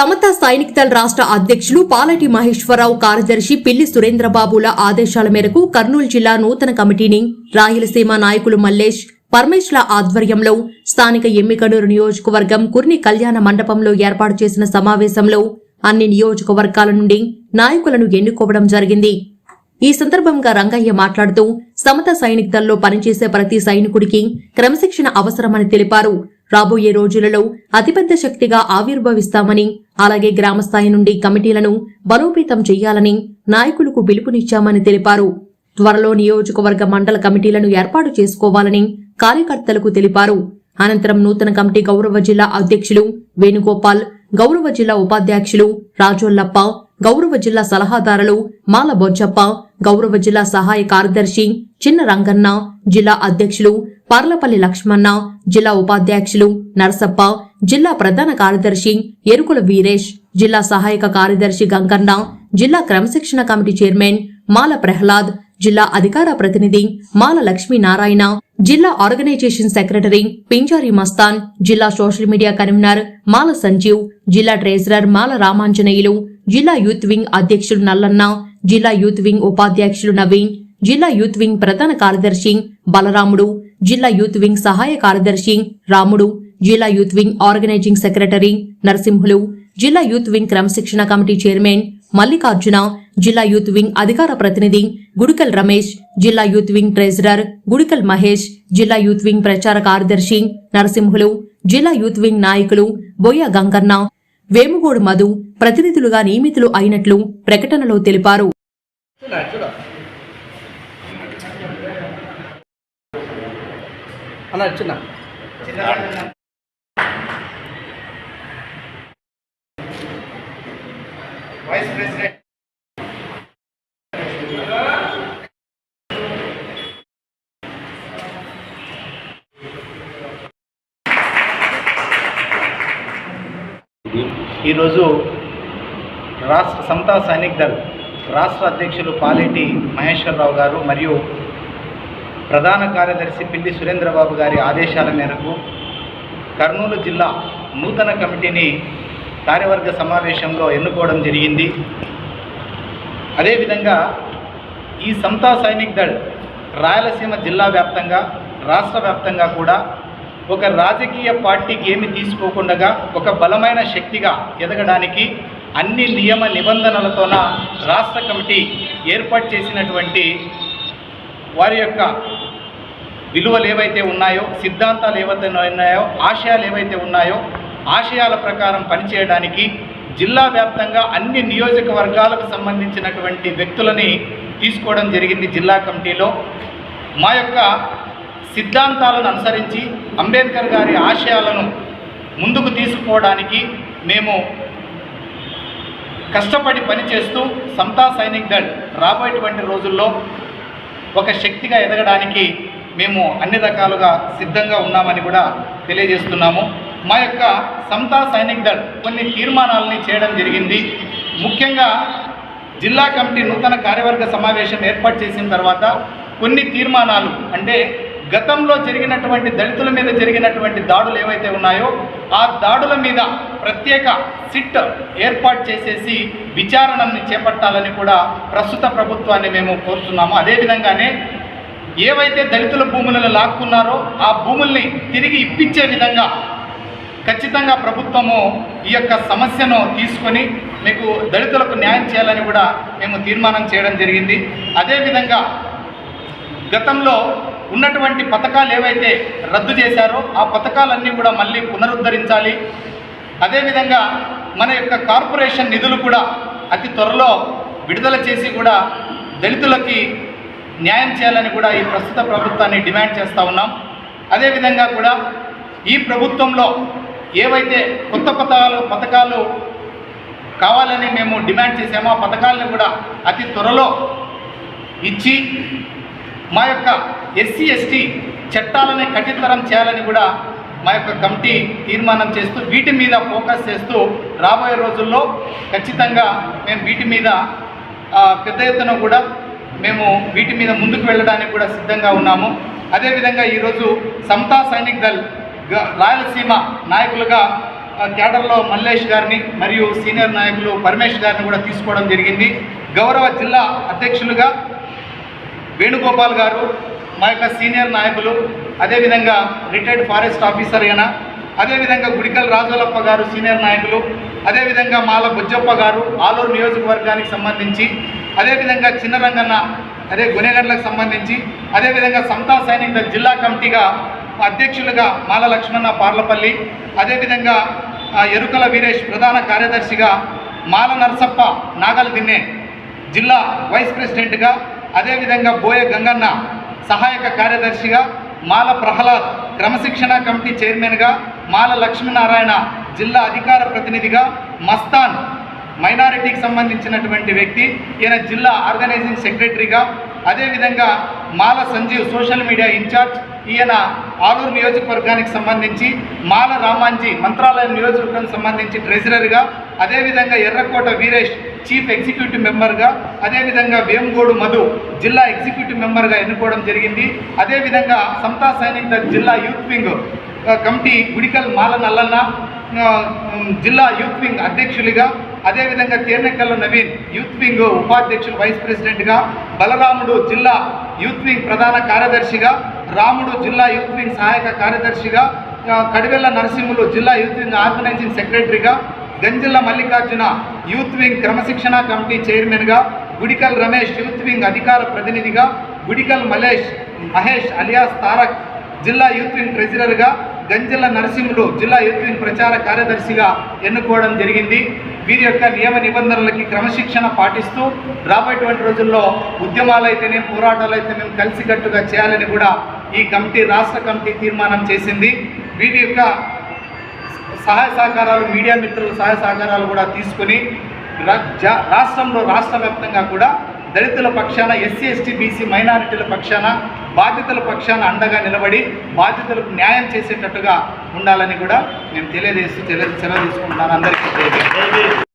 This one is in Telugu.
సమత సైనిక దళ రాష్ట్ర అధ్యక్షులు పాలటి మహేశ్వరరావు కార్యదర్శి పిల్లి సురేంద్రబాబుల ఆదేశాల మేరకు కర్నూలు జిల్లా నూతన కమిటీని రాయలసీమ నాయకులు మల్లేష్ పరమేశ్ల ఆధ్వర్యంలో స్థానిక ఎమ్మికడూరు నియోజకవర్గం కుర్ని కళ్యాణ మండపంలో ఏర్పాటు చేసిన సమావేశంలో అన్ని నియోజకవర్గాల నుండి నాయకులను ఎన్నుకోవడం జరిగింది. ఈ సందర్భంగా రంగయ్య మాట్లాడుతూ సమత సైనిక దళ్ళో పనిచేసే ప్రతి సైనికుడికి క్రమశిక్షణ అవసరమని తెలిపారు. రాబోయే రోజులలో అతిపెద్ద శక్తిగా ఆవిర్భవిస్తామని అలాగే గ్రామస్థాయి నుండి కమిటీలను బలోపేతం చేయాలని నాయకులకు పిలుపునిచ్చామని తెలిపారు. త్వరలో నియోజకవర్గ మండల కమిటీలను ఏర్పాటు చేసుకోవాలని కార్యకర్తలకు తెలిపారు. అనంతరం నూతన కమిటీ గౌరవ జిల్లా అధ్యక్షులు వేణుగోపాల్ గౌరవ జిల్లా ఉపాధ్యక్షులు రాజోల్లప్ప గౌరవ జిల్లా సలహాదారులు మాల బొజ్జప్ప గౌరవ జిల్లా సహాయ కార్యదర్శి చిన్న రంగన్న జిల్లా అధ్యక్షులు పర్లపల్లి లక్ష్మణ జిల్లా ఉపాధ్యక్షులు నరసప్ప జిల్లా ప్రధాన కార్యదర్శి ఎరుకుల వీరేష్ జిల్లా సహాయక కార్యదర్శి గంగన్న జిల్లా క్రమశిక్షణ కమిటీ చైర్మన్ మాల ప్రహ్లాద్ జిల్లా అధికార ప్రతినిధి మాల లక్ష్మీనారాయణ జిల్లా ఆర్గనైజేషన్ సెక్రటరీ పింజారి మస్తాన్ జిల్లా social media convener Mala Sanjeev జిల్లా ట్రెజరర్ మాల రామాంజనేయులు జిల్లా యూత్ వింగ్ అధ్యక్షులు నల్లన్న జిల్లా యూత్ వింగ్ ఉపాధ్యక్షులు నవీన్ జిల్లా యూత్ వింగ్ ప్రధాన కార్యదర్శి బలరాముడు జిల్లా యూత్ వింగ్ సహాయ కార్యదర్శి రాముడు జిల్లా youth wing organising secretary Narasimhulu జిల్లా యూత్ వింగ్ క్రమశిక్షణ కమిటీ చైర్మన్ మల్లికార్జున జిల్లా యూత్ వింగ్ అధికార ప్రతినిధి గుడికల్ రమేష్ జిల్లా youth wing treasurer Gudikal Mahesh జిల్లా యూత్ వింగ్ ప్రచార కార్యదర్శి నరసింహులు జిల్లా యూత్ వింగ్ నాయకులు బొయ్య గంగన్న వేముగోడు మధు ప్రతినిధులుగా నియమితులు అయినట్లు ప్రకటనలో తెలిపారు. అన్న చిన్న వైస్ ప్రెసిడెంట్ ఈరోజు రాష్ట్ర సమతా సైనిక్ దళ్ రాష్ట్ర అధ్యక్షులు పాలేటి మహేశ్వరరావు గారు మరియు ప్రధాన కార్యదర్శి పిల్లి సురేంద్రబాబు గారి ఆదేశాల మేరకు కర్నూలు జిల్లా నూతన కమిటీని కార్యవర్గ సమావేశంలో ఎన్నుకోవడం జరిగింది. అదేవిధంగా ఈ సంతా సైనిక్ దళ్ రాయలసీమ జిల్లా వ్యాప్తంగా రాష్ట్ర వ్యాప్తంగా కూడా ఒక రాజకీయ పార్టీకి ఏమి తీసుకోకుండా ఒక బలమైన శక్తిగా ఎదగడానికి అన్ని నియమ నిబంధనలతోన రాష్ట్ర కమిటీ ఏర్పాటు చేసినటువంటి వారి యొక్క విలువలు ఏవైతే ఉన్నాయో సిద్ధాంతాలు ఏవైతే ఉన్నాయో ఆశయాలు ఏవైతే ఉన్నాయో ఆశయాల ప్రకారం పనిచేయడానికి జిల్లా వ్యాప్తంగా అన్ని నియోజకవర్గాలకు సంబంధించినటువంటి వ్యక్తులని తీసుకోవడం జరిగింది జిల్లా కమిటీలో. మా యొక్క సిద్ధాంతాలను అనుసరించి అంబేద్కర్ గారి ఆశయాలను ముందుకు తీసుకుపోవడానికి మేము కష్టపడి పనిచేస్తూ సంతా సైనిక్ దళ్ రాబోయేటువంటి రోజుల్లో ఒక శక్తిగా ఎదగడానికి మేము అన్ని రకాలుగా సిద్ధంగా ఉన్నామని కూడా తెలియజేస్తున్నాము. మా యొక్క సమతా సైనిక్ దళ్ కొన్ని తీర్మానాలని చేయడం జరిగింది. ముఖ్యంగా జిల్లా కమిటీ నూతన కార్యవర్గ సమావేశం ఏర్పాటు చేసిన తర్వాత కొన్ని తీర్మానాలు అంటే గతంలో జరిగినటువంటి దళితుల మీద జరిగినటువంటి దాడులు ఏవైతే ఉన్నాయో ఆ దాడుల మీద ప్రత్యేక సిట్ ఏర్పాటు చేసేసి విచారణని చేపట్టాలని కూడా ప్రస్తుత ప్రభుత్వాన్ని మేము కోరుతున్నాము. అదేవిధంగానే ఏవైతే దళితుల భూములను లాక్కున్నారో ఆ భూముల్ని తిరిగి ఇప్పించే విధంగా ఖచ్చితంగా ప్రభుత్వము ఈ యొక్క సమస్యను తీసుకొని మీకు దళితులకు న్యాయం చేయాలని కూడా మేము తీర్మానం చేయడం జరిగింది. అదేవిధంగా గతంలో ఉన్నటువంటి పథకాలు ఏవైతే రద్దు చేశారో ఆ పథకాలన్నీ కూడా మళ్ళీ పునరుద్ధరించాలి. అదేవిధంగా మన యొక్క కార్పొరేషన్ నిధులు కూడా అతి త్వరలో విడుదల చేసి కూడా దళితులకి న్యాయం చేయాలని కూడా ఈ ప్రస్తుత ప్రభుత్వాన్ని డిమాండ్ చేస్తూ ఉన్నాం. అదేవిధంగా కూడా ఈ ప్రభుత్వంలో ఏవైతే కొత్త పథకాలు పథకాలు కావాలని మేము డిమాండ్ చేసామో ఆ పథకాలను కూడా అతి త్వరలో ఇచ్చి మా యొక్క ఎస్సీ ఎస్టీ చట్టాలని కఠినతరం చేయాలని కూడా మా యొక్క కమిటీ తీర్మానం చేస్తూ వీటి మీద ఫోకస్ చేస్తూ రాబోయే రోజుల్లో ఖచ్చితంగా మేము వీటి మీద పెద్ద ఎత్తున కూడా మేము వీటి మీద ముందుకు వెళ్ళడానికి కూడా సిద్ధంగా ఉన్నాము. అదేవిధంగా ఈరోజు సమతా సైనిక్ దళ్ గ- రాయలసీమ నాయకులుగా కేడర్లో మల్లేష్ గారిని మరియు సీనియర్ నాయకులు పరమేష్ గారిని కూడా తీసుకోవడం జరిగింది. గౌరవ జిల్లా అధ్యక్షులుగా వేణుగోపాల్ గారు మా యొక్క సీనియర్ నాయకులు అదేవిధంగా రిటైర్డ్ ఫారెస్ట్ ఆఫీసర్ అయినా అదేవిధంగా గుడికల్ రాజోలప్ప గారు సీనియర్ నాయకులు అదేవిధంగా మాల బుజ్జప్ప గారు ఆలూరు నియోజకవర్గానికి సంబంధించి అదేవిధంగా చిన్నరంగన్న అదే గునేగండ్లకు సంబంధించి అదేవిధంగా సమతా సైనిక జిల్లా కమిటీగా అధ్యక్షులుగా మాల లక్ష్మణ పార్లపల్లి అదేవిధంగా ఎరుకల వీరేష్ ప్రధాన కార్యదర్శిగా మాల నరసప్ప నాగల దిన్నే జిల్లా వైస్ ప్రెసిడెంట్గా అదేవిధంగా బోయ గంగన్న సహాయక కార్యదర్శిగా మాల ప్రహ్లాద్ క్రమశిక్షణ కమిటీ చైర్మన్గా మాల లక్ష్మీనారాయణ జిల్లా అధికార ప్రతినిధిగా మస్తాన్ మైనారిటీకి సంబంధించినటువంటి వ్యక్తి ఈయన జిల్లా ఆర్గనైజింగ్ సెక్రటరీగా అదేవిధంగా Mala Sanjeev social media incharge ఈయన ఆలూరు నియోజకవర్గానికి సంబంధించి మాల రామాంజీ మంత్రాలయం నియోజకవర్గానికి సంబంధించి ట్రెజరర్గా అదేవిధంగా ఎర్రకోట వీరేష్ చీఫ్ ఎగ్జిక్యూటివ్ మెంబర్గా అదేవిధంగా వేంగోడు మధు జిల్లా ఎగ్జిక్యూటివ్ మెంబర్గా ఎన్నుకోవడం జరిగింది. అదేవిధంగా సమతా సైనిక్ జిల్లా youth wing committee Gudikal Mala Nallanna జిల్లా యూత్ వింగ్ అధ్యక్షులుగా అదేవిధంగా తేర్నెక్కల నవీన్ యూత్ వింగ్ ఉపాధ్యక్షులు వైస్ ప్రెసిడెంట్గా బలరాముడు జిల్లా యూత్ వింగ్ ప్రధాన కార్యదర్శిగా రాముడు జిల్లా యూత్ వింగ్ సహాయక కార్యదర్శిగా కడివెల్ల నరసింహులు జిల్లా యూత్ వింగ్ ఆర్గనైజింగ్ సెక్రటరీగా గంజిల్ల మల్లికార్జున యూత్ వింగ్ క్రమశిక్షణ కమిటీ చైర్మన్గా గుడికల్ రమేష్ యూత్ వింగ్ అధికార ప్రతినిధిగా గుడికల్ మలేష్ మహేష్ అలియాస్ తారక్ జిల్లా యూత్ వింగ్ ట్రెజరర్గా గంజల నరసింహులు జిల్లా యూత్ ప్రచార కార్యదర్శిగా ఎన్నుకోవడం జరిగింది. వీరి యొక్క నియమ నిబంధనలకి క్రమశిక్షణ పాటిస్తూ రాబోయేటువంటి రోజుల్లో ఉద్యమాలు అయితేనే పోరాటాలు అయితే మేము కలిసికట్టుగా చేయాలని కూడా ఈ కమిటీ రాష్ట్ర కమిటీ తీర్మానం చేసింది. వీరి యొక్క సహాయ సహకారాలు మీడియా మిత్రుల సహాయ సహకారాలు కూడా తీసుకొని రా- రాష్ట్రంలో రాష్ట్ర వ్యాప్తంగా కూడా దళితుల పక్షాన ఎస్సీ ఎస్టీ బీసీ మైనారిటీల పక్షాన బాధితుల పక్షాన అండగా నిలబడి బాధితులకు న్యాయం చేసేటట్టుగా ఉండాలని కూడా మేము తెలియజేస్తూ తెలియ సెలవు తీసుకుంటున్నాను అందరికీ